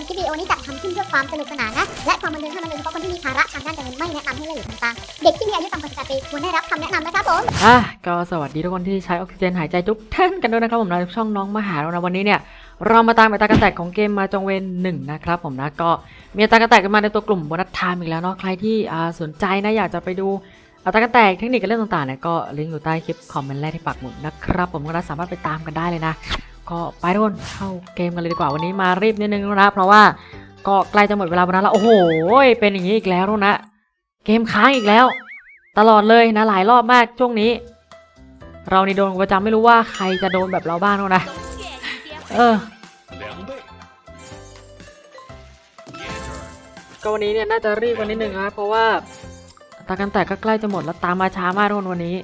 มคลิปวิดีโอนี้จัดทำขึ้นเพื่อความสนุกสนานนะ และความบันเทิงเท่านั้นโดยเฉพาะคนที่มีภาระทางด้านการเงินไม่แนะนำให้เล่นหรือทำตามเด็กที่มีอายุต่ำกว่า18ปีควรได้รับคำแนะนำนะครับผม อะก็สวัสดีทุกคนที่ใช้ออกซิเจนหายใจทุกท่านกันด้วยนะครับผมในช่องน้องมหาเรานะวันนี้เนี่ยเรามาตามอัตราการแตกของเกมมาจงเวนหนึ่งนะครับผมนะก็มีอัตราการแตกกันมาในตัวกลุ่มโบนัสไทม์อีกแล้วเนาะใครที่สนใจนะอยากจะไปดูอัตราการแตกเทคนิคการเล่นต่างๆเนี่ยก็ลิงก์อยู่ใต้คลิปคอมเมนต์แรกที่ปักหมุดนะครับผมก็สามารถไปตามกันได้เลยนะ ก็ไปทุกคนเข้าเกมกันเลยดีกว่าวันนี้มารีบนิดนึงนะ เพราะว่าก็ใกล้จะหมดเวลาแล้วโอ้โหเป็นอย่างนี้อีกแล้วนะ เกมค้างอีกแล้ว ตลอดเลยนะหลายรอบมากช่วงนี้ เราในโดนประจำไม่รู้ว่าใครจะโดนแบบเราบ้างนะเออก็วันนี้เนี่ยน่าจะรีบกว่านิดนึงนะเพราะว่าตากันแตกก็ใกล้จะหมดแล้วตามมาช้ามากทุกคนวันนี้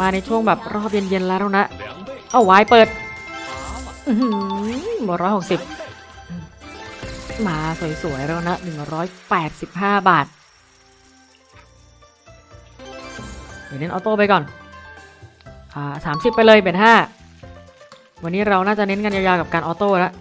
มาในช่วงแบบรอบเย็นๆแล้วนะ เอาไว้เปิด 麻อือหือหมดร้อยหกสิบมาสวยๆแล้วนะหนึ่งร้อยแปดสิบห้าบาท เดี๋ยวเน้นออโต้ไปก่อน อ่าสามสิบไปเลยเป็นห้าวันนี้เราน่าจะเน้นกันยาวๆกับการออโต้แล้ว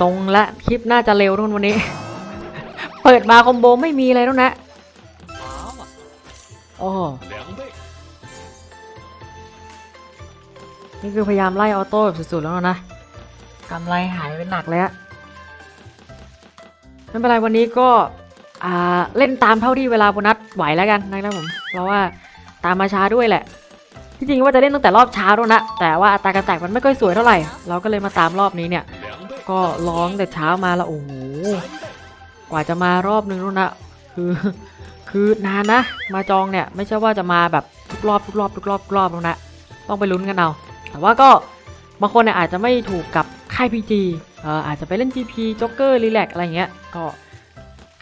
ทรงละคลิปน่าจะเร็วทุกวันนี้ เปิดมาคอมโบไม่มีเลยแล้วนะโอ้นี่คือพยายามไล่ออโต้แบบสุดๆแล้วนะกำไรหายไปหนักแล้วไม่เป็นไรวันนี้ก็เล่นตามเท่าที่เวลาโบนัสไหวแล้วกันนะครับผม เพราะว่าตามมาช้าด้วยแหละ ที่จริงว่าจะเล่นตั้งแต่รอบเช้าแล้วนะ แต่ว่าตากระแตกมันไม่ค่อยสวยเท่าไหร่ เราก็เลยมาตามรอบนี้เนี่ย ก็ร้องแต่เช้ามาล้วโอ้โหกว่าจะมารอบนึงนู่นนะคือ คือนานนะ มาจองเนี่ย ไม่ใช่ว่าจะมาแบบทุกรอบทุกรอบทุกรอบทุกรอบแล้วนะต้องไปลุ้นกันเอาแต่ว่าก็บางคนเนี่ยอาจจะไม่ถูกกับค่าย PG เอ่ออาจจะไปเล่น GP จ็อกเกอร์รีแลกอะไรเงี้ยก็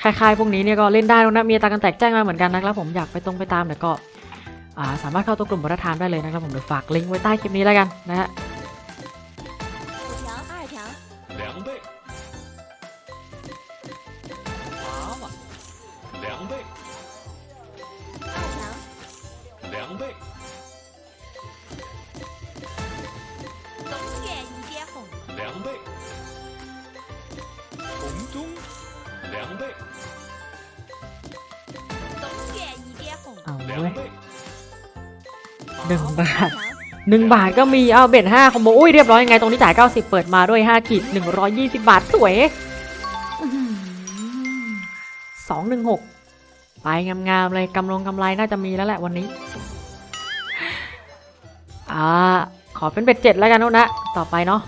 ค่ายๆพวกนี้เนี่ยก็เล่นได้แล้วนะมีตาการแตกแจ้งมาเหมือนกันนะครับผมอยากไปตรงไปตามเนี่ยก็สามารถเข้าตัวกลุ่มบริทานได้เลยนะครับผมเดี๋ยวฝากลิงก์ไว้ใต้คลิปนี้แล้วกันนะฮะ เว้ย。หนึ่งบาทหนึ่งบาทก็มีเอาเบ็ดห้าคอมโบอุ้ยเรียบร้อยยังไงตรงนี้จ่าย90เปิดมาด้วย5ขีด120บาทสวยสองหนึ่งหกไปงามๆเลยกำลงกำไรน่าจะมีแล้วแหละวันนี้อ่าขอเป็นเบ็ดเจ็ดแล้วกันนะ ต่อไปเนาะ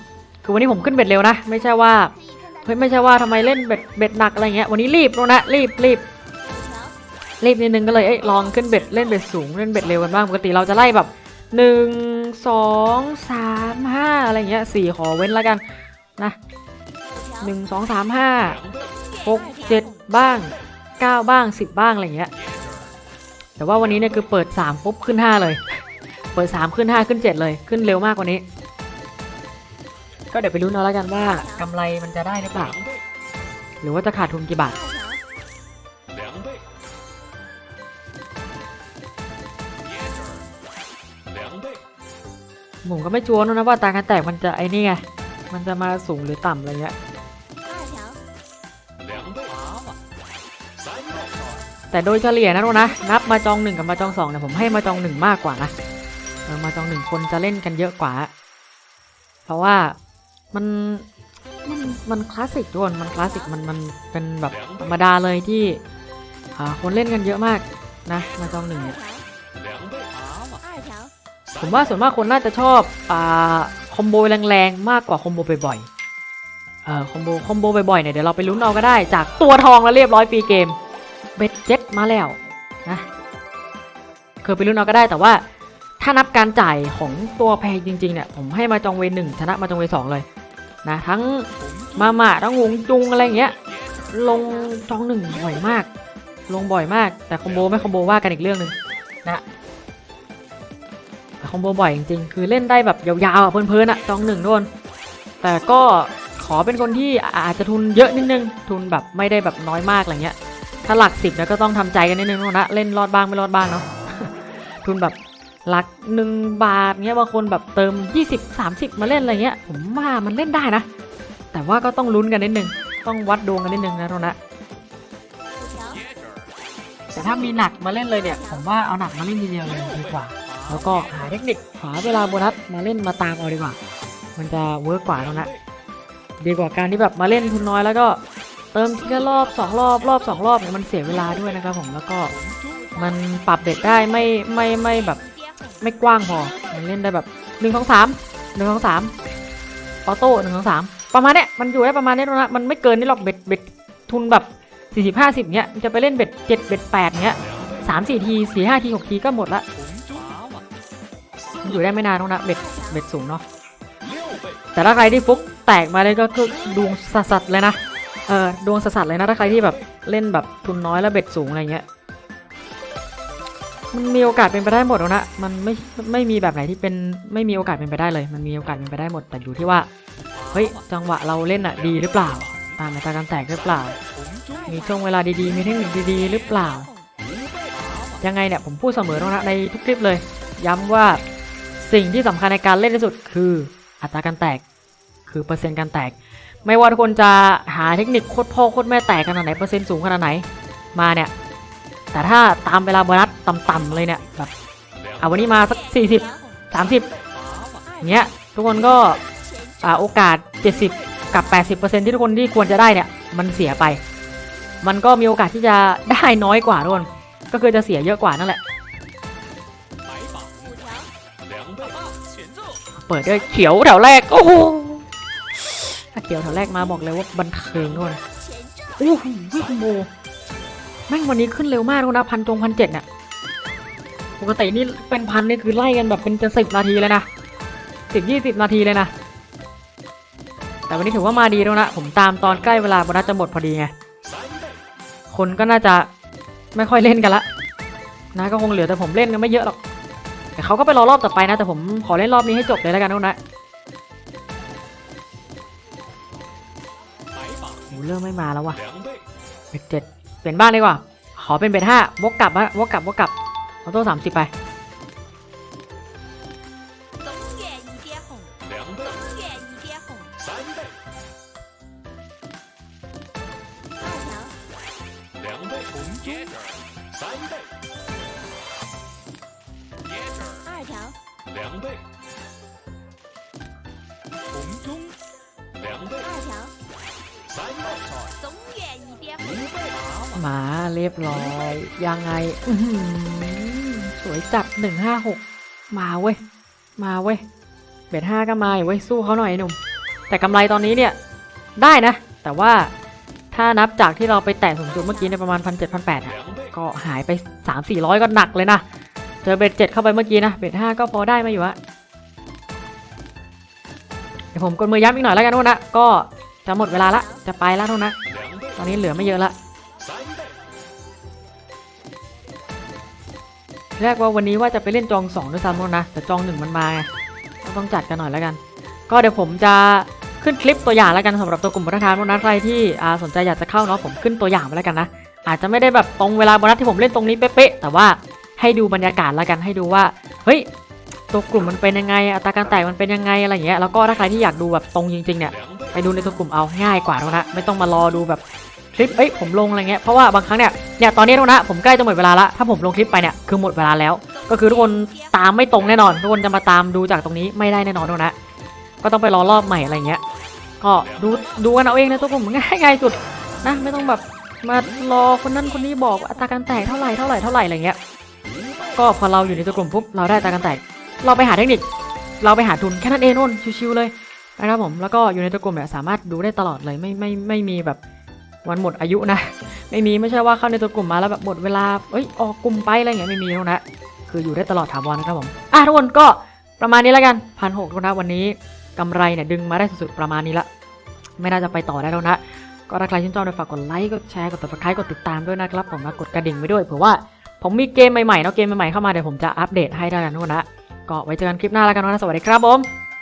คือวันนี้ผมขึ้นเบ็ดเร็วนะ ไม่ใช่ว่าเฮ้ยไม่ใช่ว่าทำไมเล่นเบ็ดเบ็ดหนักอะไรเงี้ยวันนี้รีบแล้วนะรีบรีบ รีบนิดนึงก็เลยเอ้ลองขึ้นเบ็ดเล่นเบ็ดสูงเล่นเบ็ดเร็วกันบ้างปกติเราจะไล่แบบหนึ่งสองสามห้าอะไรเงี้ยสี่ขอเว้นแล้วกันนะหนึ่งสองสามห้าหกเจ็ดบ้างเก้าบ้างสิบบ้างอะไรเงี้ยแต่ว่าวันนี้เนี่ยคือเปิดสามปุ๊บขึ้นห้าเลย เปิดสามขึ้นห้าขึ้นเจ็ดเลยขึ้นเร็วมากกว่านี้ ก็เดี๋ยวไปรู้นเอาแล้วกันว่ากำไรมันจะได้หรือเปล่าหรือว่าจะขาดทุนกี่บาท ผมก็ไม่จัวนะนะว่าตาการแตกมันจะไอ้นี่ไง มันจะมาสูงหรือต่ำอะไรเงี้ย แต่โดยเฉลี่ยนะทุกนะ นับมาจองหนึ่งกับมาจองสองเนี่ยผมให้มาจองหนึ่งมากกว่านะมาจองหนึ่งคนจะเล่นกันเยอะกว่า เพราะว่ามันมันมันคลาสสิกทุกคนมันคลาสสิกมันมันเป็นแบบธรรมดาเลยที่คนเล่นกันเยอะมากนะมาจองหนึ่งเนี่ย ผมว่าส่วนมากคนน่าจะชอบอ่าคอมโบแรงๆมากกว่าคอมโบบ่อยๆเออคอมโบคอมโบบ่อยๆเนี่ยเดี๋ยวเราไปลุ้นเอาก็ได้จากตัวทองแล้วเรียบร้อยฟรีเกมเบ็ดเจ็ดมาแล้วนะเคือไปรุ่นเอาก็ได้แต่ว่า ถ้านับการจ่ายของตัวแพงจริง ๆเนี่ยผมให้มาจองเวหนึ่งชนะมาจองเวสองเลยนะทั้งมาม่าทั้งหงจุงอะไรอย่างเงี้ยลงจองหนึ่งบ่อยมาก ลงบ่อยมาก แต่คอมโบไม่คอมโบว่ากันอีกเรื่องหนึ่งนะ คอมโบบ่อยจริงๆ คือเล่นได้แบบยาวๆเพลินๆอะจองหนึ่งโดน แต่ก็ขอเป็นคนที่อาจจะทุนเยอะนิดนึง ทุนแบบไม่ได้แบบน้อยมากอะไรเงี้ย ถ้าหลักสิบแล้วก็ต้องทำใจกันนิดนึงนะ เล่นรอดบ้างไม่รอดบ้างเนาะ ทุนแบบหลักหนึ่งบาทเงี้ยบางคนแบบเติม 20 30 มาเล่นอะไรเงี้ย ผมว่ามันเล่นได้นะ แต่ว่าก็ต้องลุ้นกันนิดนึง ต้องวัดดวงกันนิดนึงนะโทนะแต่ถ้ามีหนักมาเล่นเลยเนี่ย ผมว่าเอาหนักมาเล่นทีเดียวเลยดีกว่า แล้วก็หาเทคนิคหาเวลาโบนัสมาเล่นมาตามเอาดีกว่า มันจะเวิร์กกว่าแล้วนะดีกว่าการที่แบบมาเล่นทุนน้อยแล้วก็เติมทีละรอบสองรอบรอบสองรอบเนี่ยมันเสียเวลาด้วยนะครับผมแล้วก็มันปรับเด็ดได้ไม่ไม่ไม่แบบไม่กว้างพอ มันเล่นได้แบบหนึ่งสองสามหนึ่งสองสามออโต้หนึ่งสองสามประมาณเนี้ยมันอยู่ได้ประมาณนี้นะมันไม่เกินนี่หรอกเบ็ดเบ็ดทุนแบบสี่สิบห้าสิบเนี้ยมันจะไปเล่นเบ็ดเจ็ดเบ็ดแปดเนี้ยสามสี่ทีสี่ห้าทีหกทีก็หมดละ อยู่ได้ไม่นานหรอกนะเบ็ดเบ็ดสูงเนาะแต่ถ้าใครที่ฟุกแตกมาเลยก็คือดวงสัสๆเลยนะเออดวงสัสๆเลยนะถ้าใครที่แบบเล่นแบบทุนน้อยแล้วเบ็ดสูงอะไรเงี้ยมันมีโอกาสเป็นไปได้หมดแล้วนะ มันไม่ไม่มีแบบไหนที่เป็นไม่มีโอกาสเป็นไปได้เลย มันมีโอกาสเป็นไปได้หมด แต่อยู่ที่ว่า เฮ้ย จังหวะเราเล่นอะดีหรือเปล่า ตามอัตราการแตกหรือเปล่า มีช่วงเวลาดีๆ มีเทคนิคดีๆ หรือเปล่า ยังไงเนี่ยผมพูดเสมอนะในทุกคลิปเลย ย้ำว่า สิ่งที่สำคัญในการเล่นที่สุดคืออัตราการแตก คือเปอร์เซ็นต์การแตก ไม่ว่าทุกคนจะหาเทคนิคโคตรพ่อโคตรแม่แตกขนาดไหนเปอร์เซ็นต์สูงขนาดไหนมาเนี่ย แต่ถ้าตามเวลาโบนัสต่ำๆเลยเนี่ยแบบเอาวันนี้มาสัก 40 30อย่างเงี้ยทุกคนก็อ่าโอกาส 70 กับ 80%ที่ทุกคนที่ควรจะได้เนี่ย มันเสียไป มันก็มีโอกาสที่จะได้น้อยกว่าทุกคนก็คือจะเสียเยอะกว่านั่นแหละ เปิดด้วยเขียวแถวแรก โอ้โหถ้าเขียวแถวแรกมาบอกเลยว่าบันเทิงด้วยโอ้โหคอมโบแม่งวันนี้ขึ้นเร็วมากนะพันจงพันเจ็ดเนี่ยปกตินี่เป็นพันนี่คือไล่กันแบบเป็นจะสิบนาทีเลยนะสิบยี่สิบนาทีเลยนะแต่วันนี้ถือว่ามาดีแล้วนะผมตามตอนใกล้เวลาโบนัสจะหมดพอดีไงคนก็น่าจะไม่ค่อยเล่นกันละนะก็คงเหลือแต่ผมเล่นกันไม่เยอะหรอก แต่เขาก็ไปรอรอบต่อไปนะ แต่ผมขอเล่นรอบนี้ให้จบเลยแล้วกันนะนะเริ่มไม่มาแล้ววะเบ็ดเจ็ดเปลี่ยนบ้านดีกว่า ขอเป็นเบ็ดห้าวกกลับวกกลับวกกลับเอาตัวสามสิบไป 两倍，二条，三倍，总远一点红，五倍， มาเรียบร้อย ยังไง อื้อหือสวยจัดหนึ่งห้าหกมาเว้ย มาเว้ย เบ็ดห้าก็มาอยู่เว้ย สู้เขาหน่อยไอ้หนุ่ม แต่กำไรตอนนี้เนี่ย ได้นะ แต่ว่าถ้านับจากที่เราไปแตะสูงสุดเมื่อกี้ในยประมาณพันเจ็ดพันแปดอะ 两倍， ก็หายไป 3 4 0 0 ก็หนักเลยนะ เจอเบ็ดเจ็ดเข้าไปเมื่อกี้นะ เบ็ดห้าก็พอได้มาอยู่อะเ ดี๋ยวผมกดมือย้ำอีกหน่อยแล้วกันทุกคนนะ ก็จะหมดเวลาละ จะไปแล้วทุกคนนะ ตอนนี้เหลือไม่เยอะละแรกว่าวันนี้ว่าจะไปเล่นจอง2ด้วยซ้ำทุกคนนะ แต่จองหนึ่งมันมาไงต้องจัดกันหน่อยแล้วกัน ก็เดี๋ยวผมจะขึ้นคลิปตัวอย่างแล้วกันสำหรับตัวกลุ่มประธานพวกนั้ใครที่สนใจอยากจะเข้าเนาะผมขึ้นตัวอย่างไปแล้วกันนะ อาจจะไม่ได้แบบตรงเวลาบรินัสที่ผมเล่นตรงนี้เป๊ะๆแต่ว่าให้ดูบรรยากาศแล้วกันให้ดูว่าเฮ้ย ตัวกลุ่มมันเป็นยังไง อัตราการแตกมันเป็นยังไงอะไรเงี้ย แล้วก็ถ้าใครที่อยากดูแบบตรงจริงๆเนี่ย，ไปดูในตัวกลุ่มเอาง่ายกว่าทุกคนะไม่ต้องมารอดูแบบคลิป เอ้ย ผมลงอะไรเงี้ย เพราะว่าบางครั้งเนี่ย เนี่ย ตอนนี้นะ ผมใกล้จะหมดเวลาละ ถ้าผมลงคลิปไปเนี่ย คือหมดเวลาแล้ว ก็คือทุกคนตามไม่ตรงแน่นอน ทุกคนจะมาตามดูจากตรงนี้ไม่ได้แน่นอนทุกคนะ ก็ต้องไปรอรอบใหม่อะไรเงี้ย ก็ดู ดูกันเอาเองนะตัวผมง่ายง่ายสุดนะ ไม่ต้องแบบมารอคนนั้นคนนี้บอกว่าอัตราการแตกเท่าไหร่เท่าไหร่เท่าไหร่อะไรเงี้ย ก็พอเราอยู่ในตัวกลุ่มปุ๊บ เราได้อัตราการแตก เราไปหาเทคนิค เราไปหาทุนแค่นั้นเองนู่นชิวๆเลยนะครับผมแล้วก็อยู่ในตัวกลุ่มเนี่ยสามารถดูได้ตลอดเลยไม่ไม่ไม่มีแบบวันหมดอายุนะ ไม่มีไม่ใช่ว่าเข้าในตัวกลุ่มมาแล้วแบบหมดเวลาเอ้ยออกกลุ่มไปอะไรอย่างเงี้ยไม่มีนะคืออยู่ได้ตลอดถาวรนะครับผมอะทุกคนก็ประมาณนี้แล้วกันพันหกนะวันนี้กำไรเนี่ยดึงมาได้สุดๆประมาณนี้ละ ไม่น่าจะไปต่อได้แล้วนะก็ถ้าใครชื่นชอบเนี่ยฝากกดไลค์กดแชร์กดติดตามกดติดตามด้วยนะครับผมนะกดกระดิ่งไว้ด้วยเผื่อว่า ผมมีเกมใหม่ๆเนาะเกมใหม่ๆเข้ามาเดี๋ยวผมจะอัปเดตให้ด้วยกันทุกคนนะก็ไว้เจอกันคลิปหน้าแล้วกันนะสวัสดีครับผม